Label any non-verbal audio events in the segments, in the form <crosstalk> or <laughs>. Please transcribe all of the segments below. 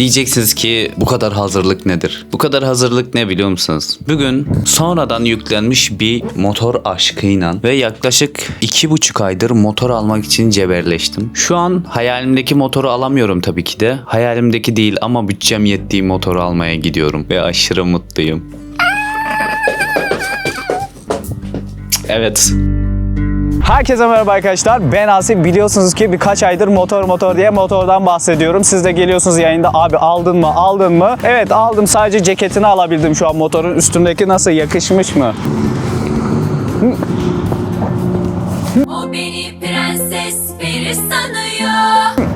Diyeceksiniz ki bu kadar hazırlık nedir? Bu kadar hazırlık ne biliyor musunuz? Bugün sonradan yüklenmiş bir motor aşkıyla ve yaklaşık iki buçuk aydır motor almak için cebelleştim. Şu an hayalimdeki motoru alamıyorum tabii ki de. Hayalimdeki değil ama bütçem yettiği motoru almaya gidiyorum ve aşırı mutluyum. Evet. Herkese merhaba arkadaşlar. Ben Asif. Biliyorsunuz ki birkaç aydır motor motor diye motordan bahsediyorum. Siz de geliyorsunuz yayında abi aldın mı aldın mı? Evet aldım sadece ceketini alabildim şu an motorun üstündeki nasıl yakışmış mı? O beni prenses peri sanıyor.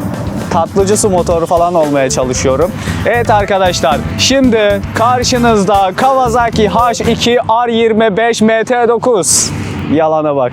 tatlıcısı motoru falan olmaya çalışıyorum. Evet arkadaşlar şimdi karşınızda Kawasaki H2 R25 MT9. Yalana bak.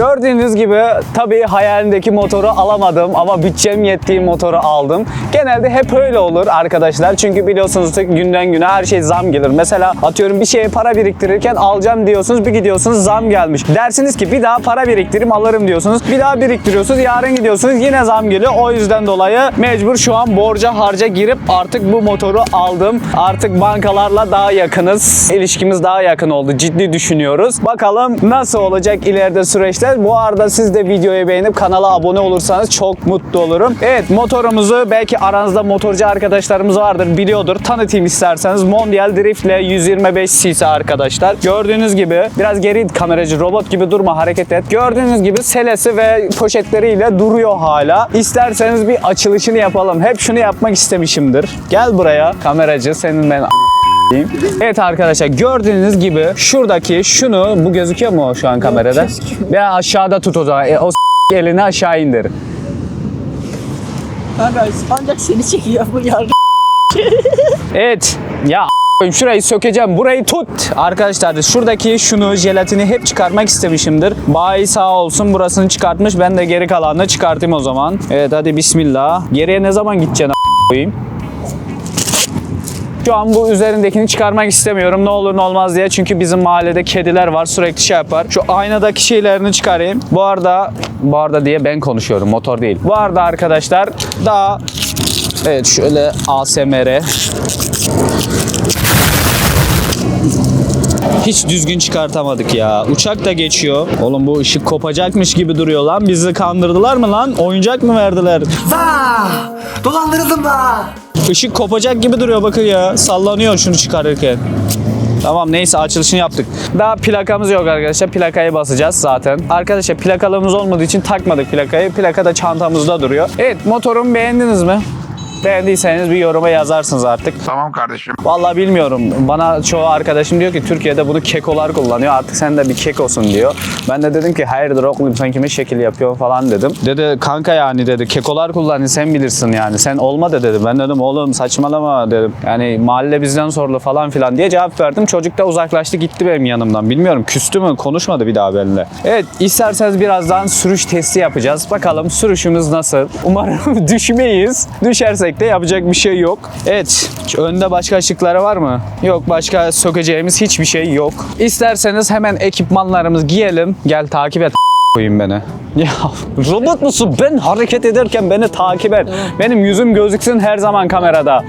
Gördüğünüz gibi tabii hayalimdeki motoru alamadım ama bütçem yettiği motoru aldım. Genelde hep öyle olur arkadaşlar. Çünkü biliyorsunuz günden güne her şey zam gelir. Mesela atıyorum bir şeye para biriktirirken alacağım diyorsunuz bir gidiyorsunuz zam gelmiş. Dersiniz ki bir daha para biriktireyim alırım diyorsunuz. Bir daha biriktiriyorsunuz yarın gidiyorsunuz yine zam geliyor. O yüzden dolayı mecbur şu an borca harca girip artık bu motoru aldım. Artık bankalarla daha yakınız. İlişkimiz daha yakın oldu. Ciddi düşünüyoruz. Bakalım nasıl olacak ileride süreçler. Bu arada siz de videoyu beğenip kanala abone olursanız çok mutlu olurum. Evet motorumuzu belki aranızda motorcu arkadaşlarımız vardır biliyordur. Tanıtayım isterseniz. Mondial Drift ile 125 cc arkadaşlar. Gördüğünüz gibi biraz geri kameracı robot gibi durma hareket et. Gördüğünüz gibi selesi ve poşetleriyle duruyor hala. İsterseniz bir açılışını yapalım. Hep şunu yapmak istemişimdir. Gel buraya kameracı senin ben. Evet arkadaşlar gördüğünüz gibi şuradaki şunu bu gözüküyor mu şu an kamerada? Ya aşağıda tut o zaman. E, o s- elini aşağı indir. Kanka ancak seni çekiyor bu yardım. Evet. Ya a**ayım, şurayı sökeceğim. Burayı tut. Arkadaşlar şuradaki şunu jelatini hep çıkarmak istemişimdir. Bayi sağ olsun burasını çıkartmış. Ben de geri kalanını çıkartayım o zaman. Evet hadi bismillah. Geriye ne zaman gideceksin a**ayım? Şu an bu üzerindekini çıkarmak istemiyorum. Ne olur ne olmaz diye. Çünkü bizim mahallede kediler var. Sürekli şey yapar. Şu aynadaki şeylerini çıkarayım. Bu arada bu arada diye ben konuşuyorum. Motor değil. Bu arada arkadaşlar daha Evet şöyle ASMR hiç düzgün çıkartamadık ya. Uçak da geçiyor. Oğlum bu ışık kopacakmış gibi duruyor lan. Bizi kandırdılar mı lan? Oyuncak mı verdiler? Vah! Dolandırıldım da. Işık kopacak gibi duruyor bakın ya. Sallanıyor şunu çıkarırken. Tamam neyse açılışını yaptık. Daha plakamız yok arkadaşlar. Plakayı basacağız zaten. Arkadaşlar plakalığımız olmadığı için takmadık plakayı. Plaka da çantamızda duruyor. Evet motorumu beğendiniz mi? Beğendiyseniz bir yoruma yazarsınız artık. Tamam kardeşim. Vallahi bilmiyorum. Bana çoğu arkadaşım diyor ki Türkiye'de bunu kekolar kullanıyor. Artık sen de bir kekosun diyor. Ben de dedim ki hayırdır oğlum sen kime şekil yapıyorsun falan dedim. Dedi kanka yani dedi kekolar kullanıyor sen bilirsin yani. Sen olma da dedi. Ben dedim oğlum saçmalama dedim. Yani mahalle bizden sorulu falan filan diye cevap verdim. Çocuk da uzaklaştı gitti benim yanımdan. Bilmiyorum küstü mü konuşmadı bir daha benimle. Evet isterseniz birazdan sürüş testi yapacağız. Bakalım sürüşümüz nasıl? Umarım <laughs> düşmeyiz. Düşersek de yapacak bir şey yok. Evet. Önde başka ışıkları var mı? Yok. Başka sökeceğimiz hiçbir şey yok. İsterseniz hemen ekipmanlarımızı giyelim. Gel takip et koyayım beni. <laughs> Ya robot musun? Ben hareket ederken beni takip et. Benim yüzüm gözüksün her zaman kamerada.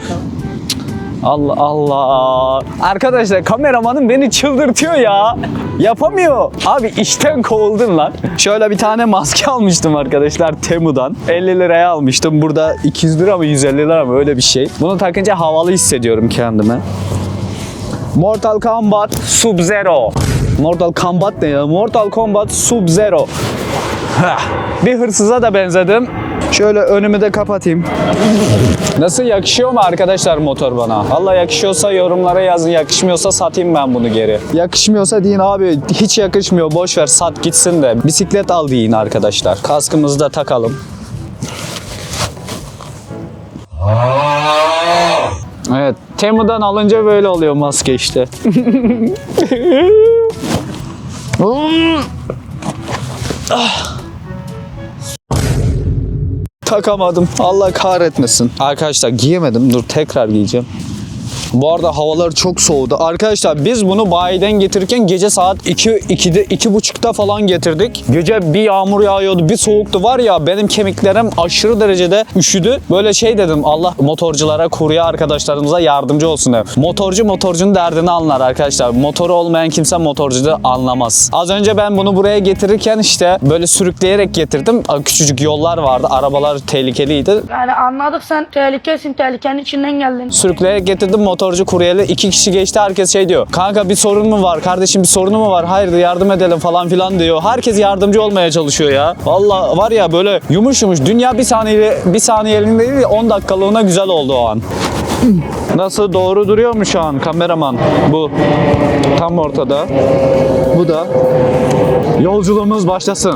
Allah Allah. Arkadaşlar kameramanım beni çıldırtıyor ya. Yapamıyor. Abi işten kovuldun lan. Şöyle bir tane maske almıştım arkadaşlar Temu'dan. 50 liraya almıştım. Burada 200 lira mı 150 lira mı öyle bir şey. Bunu takınca havalı hissediyorum kendimi. Mortal Kombat Sub-Zero. Mortal Kombat ne ya? Mortal Kombat Sub-Zero. Bir hırsıza da benzedim. Şöyle önümü de kapatayım. Nasıl yakışıyor mu arkadaşlar motor bana? Valla yakışıyorsa yorumlara yazın. Yakışmıyorsa satayım ben bunu geri. Yakışmıyorsa deyin abi hiç yakışmıyor boş ver sat gitsin de. Bisiklet al deyin arkadaşlar. Kaskımızı da takalım. Evet. Temu'dan alınca böyle oluyor maske işte. <laughs> takamadım. Allah kahretmesin. Arkadaşlar giyemedim. Dur tekrar giyeceğim. Bu arada havalar çok soğudu. Arkadaşlar biz bunu bayiden getirirken gece saat 2 2'de 2.30'da falan getirdik. Gece bir yağmur yağıyordu, bir soğuktu var ya benim kemiklerim aşırı derecede üşüdü. Böyle şey dedim Allah motorculara, kurye arkadaşlarımıza yardımcı olsun dedim. Motorcu motorcunun derdini anlar arkadaşlar. Motoru olmayan kimse motorcu da anlamaz. Az önce ben bunu buraya getirirken işte böyle sürükleyerek getirdim. Küçücük yollar vardı. Arabalar tehlikeliydi. Yani anladık sen tehlikesin, tehlikenin içinden geldin. Sürükleyerek getirdim motorcu kuryeli. iki kişi geçti herkes şey diyor. Kanka bir sorun mu var? Kardeşim bir sorunu mu var? Hayır yardım edelim falan filan diyor. Herkes yardımcı olmaya çalışıyor ya. Valla var ya böyle yumuş yumuş. Dünya bir saniye bir saniyeliğinde değil 10 dakikalığına güzel oldu o an. Nasıl doğru duruyor mu şu an kameraman? Bu tam ortada. Bu da. Yolculuğumuz başlasın.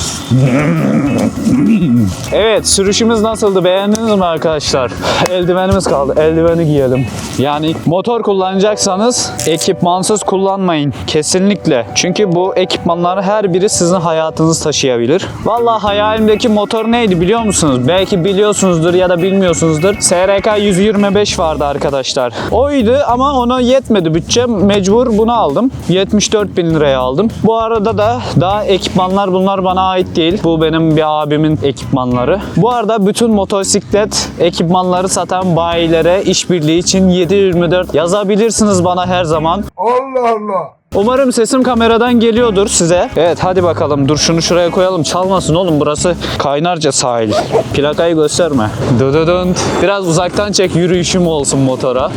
Evet sürüşümüz nasıldı beğendiniz mi arkadaşlar? Eldivenimiz kaldı. Eldiveni giyelim. Yani motor kullanacaksanız ekipmansız kullanmayın. Kesinlikle. Çünkü bu ekipmanlar her biri sizin hayatınızı taşıyabilir. Vallahi hayalimdeki motor neydi biliyor musunuz? Belki biliyorsunuzdur ya da bilmiyorsunuzdur. SRK 125 vardı arkadaşlar. Oydu ama ona yetmedi bütçem. Mecbur bunu aldım. 74 bin liraya aldım. Bu arada da daha ekipmanlar bunlar bana ait değil. Bu benim bir abimin ekipmanları. Bu arada bütün motosiklet ekipmanları satan bayilere işbirliği için 724 yazabilirsiniz bana her zaman. Allah Allah. Umarım sesim kameradan geliyordur size. Evet hadi bakalım dur şunu şuraya koyalım çalmasın oğlum burası kaynarca sahil. Plakayı gösterme. Dıdıdınt. Biraz uzaktan çek yürüyüşüm olsun motora.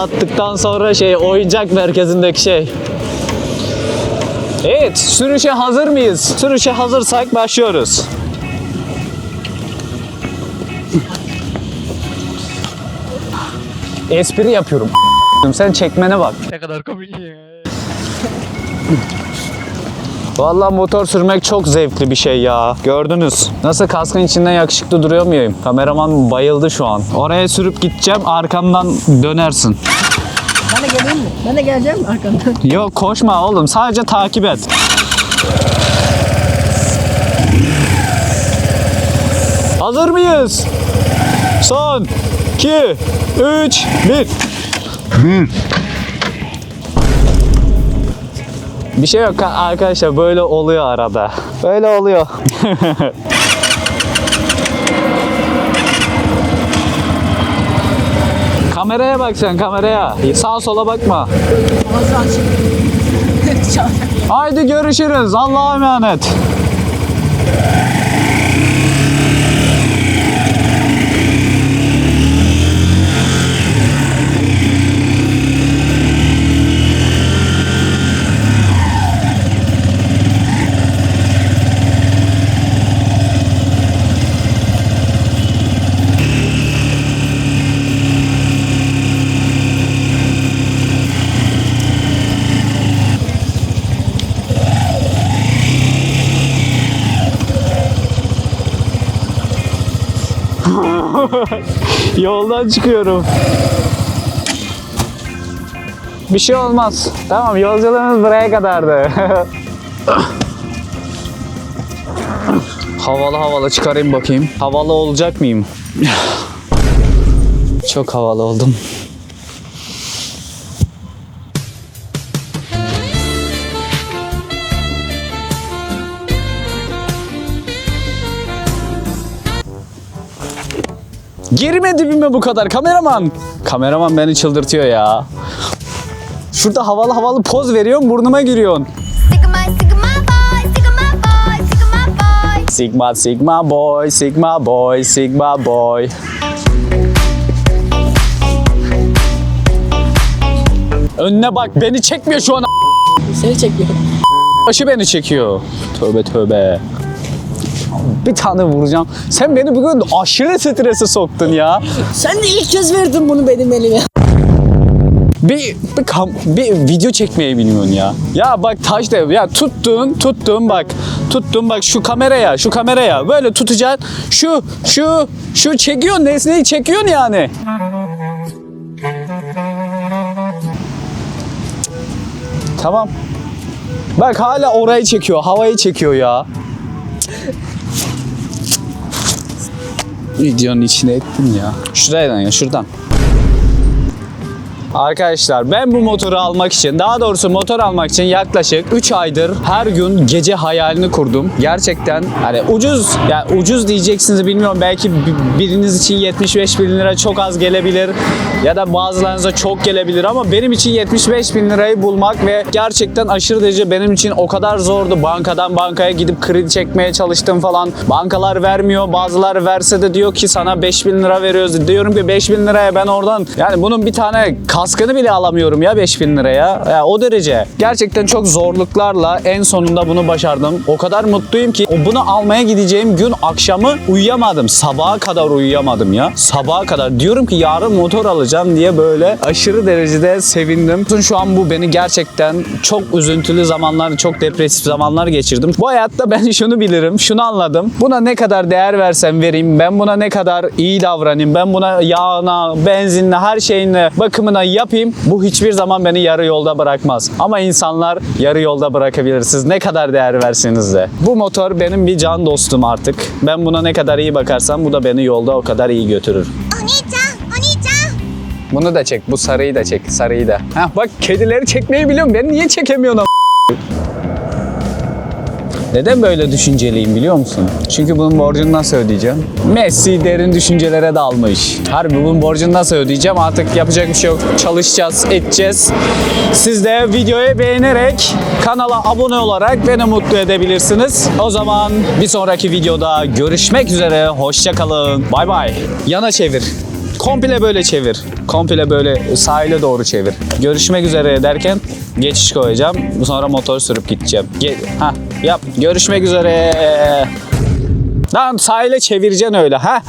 Attıktan sonra şey oyuncak merkezindeki şey. Evet, sürüşe hazır mıyız? Sürüşe hazırsak başlıyoruz. Espri yapıyorum. Sen çekmene bak. Ne kadar komik Vallahi motor sürmek çok zevkli bir şey ya. Gördünüz. Nasıl kaskın içinden yakışıklı duruyor muyum? Kameraman bayıldı şu an. Oraya sürüp gideceğim, arkamdan dönersin. Ben de geleyim mi? Ben de geleceğim mi arkandan? <laughs> Yok koşma oğlum, sadece takip et. Hazır mıyız? Son 2 3 1 Bir şey yok arkadaşlar böyle oluyor arada. Böyle oluyor. <laughs> kameraya bak sen kameraya. Sağa sola bakma. Haydi görüşürüz. Allah'a emanet. <laughs> Yoldan çıkıyorum. Bir şey olmaz. Tamam yolculuğumuz buraya kadardı. <laughs> havalı havalı çıkarayım bakayım. Havalı olacak mıyım? <laughs> Çok havalı oldum. Girme dibime bu kadar kameraman. Kameraman beni çıldırtıyor ya. Şurada havalı havalı poz veriyorsun burnuma giriyorsun. Sigma, sigma boy, sigma boy, Sigma, sigma boy, sigma boy. Önüne bak beni çekmiyor şu an. Seni çekiyor. Başı beni çekiyor. Tövbe tövbe. Bir tane vuracağım. Sen beni bugün aşırı strese soktun ya. Sen de ilk kez verdin bunu benim elime. Bir, bir, kam- bir video çekmeyi bilmiyorsun ya. Ya bak taş dev ya tuttun tuttun bak tuttun bak şu kameraya şu kameraya böyle tutacaksın şu şu şu çekiyorsun nesneyi çekiyorsun yani. Tamam. Bak hala orayı çekiyor havayı çekiyor ya. Videonun içine ettin ya. Şuradan ya şuradan. Arkadaşlar ben bu motoru almak için daha doğrusu motor almak için yaklaşık 3 aydır her gün gece hayalini kurdum. Gerçekten hani ucuz yani ucuz diyeceksiniz bilmiyorum belki bi- biriniz için 75 bin lira çok az gelebilir ya da bazılarınıza çok gelebilir ama benim için 75 bin lirayı bulmak ve gerçekten aşırı derece benim için o kadar zordu. Bankadan bankaya gidip kredi çekmeye çalıştım falan. Bankalar vermiyor bazıları verse de diyor ki sana 5 bin lira veriyoruz. Diyorum ki 5 bin liraya ben oradan yani bunun bir tane kaskını bile alamıyorum ya 5000 liraya. Ya o derece. Gerçekten çok zorluklarla en sonunda bunu başardım. O kadar mutluyum ki bunu almaya gideceğim gün akşamı uyuyamadım. Sabaha kadar uyuyamadım ya. Sabaha kadar. Diyorum ki yarın motor alacağım diye böyle aşırı derecede sevindim. Şu an bu beni gerçekten çok üzüntülü zamanlar, çok depresif zamanlar geçirdim. Bu hayatta ben <laughs> şunu bilirim, şunu anladım. Buna ne kadar değer versem vereyim, ben buna ne kadar iyi davranayım, ben buna yağına, benzinle, her şeyine, bakımına yapayım bu hiçbir zaman beni yarı yolda bırakmaz. Ama insanlar yarı yolda bırakabilir. Siz ne kadar değer verseniz de. Bu motor benim bir can dostum artık. Ben buna ne kadar iyi bakarsam bu da beni yolda o kadar iyi götürür. Bunu da çek. Bu sarıyı da çek. Sarıyı da. Heh, bak kedileri çekmeyi biliyorum. Ben niye çekemiyorum? Neden böyle düşünceliyim biliyor musun? Çünkü bunun borcunu nasıl ödeyeceğim? Messi derin düşüncelere dalmış. Harbi bunun borcunu nasıl ödeyeceğim? Artık yapacak bir şey yok. Çalışacağız, edeceğiz. Siz de videoyu beğenerek, kanala abone olarak beni mutlu edebilirsiniz. O zaman bir sonraki videoda görüşmek üzere. Hoşça kalın. Bay bay. Yana çevir. Komple böyle çevir. Komple böyle sahile doğru çevir. Görüşmek üzere derken geçiş koyacağım. Sonra motor sürüp gideceğim. Ge ha yap. Görüşmek üzere. Lan sahile çevireceksin öyle ha.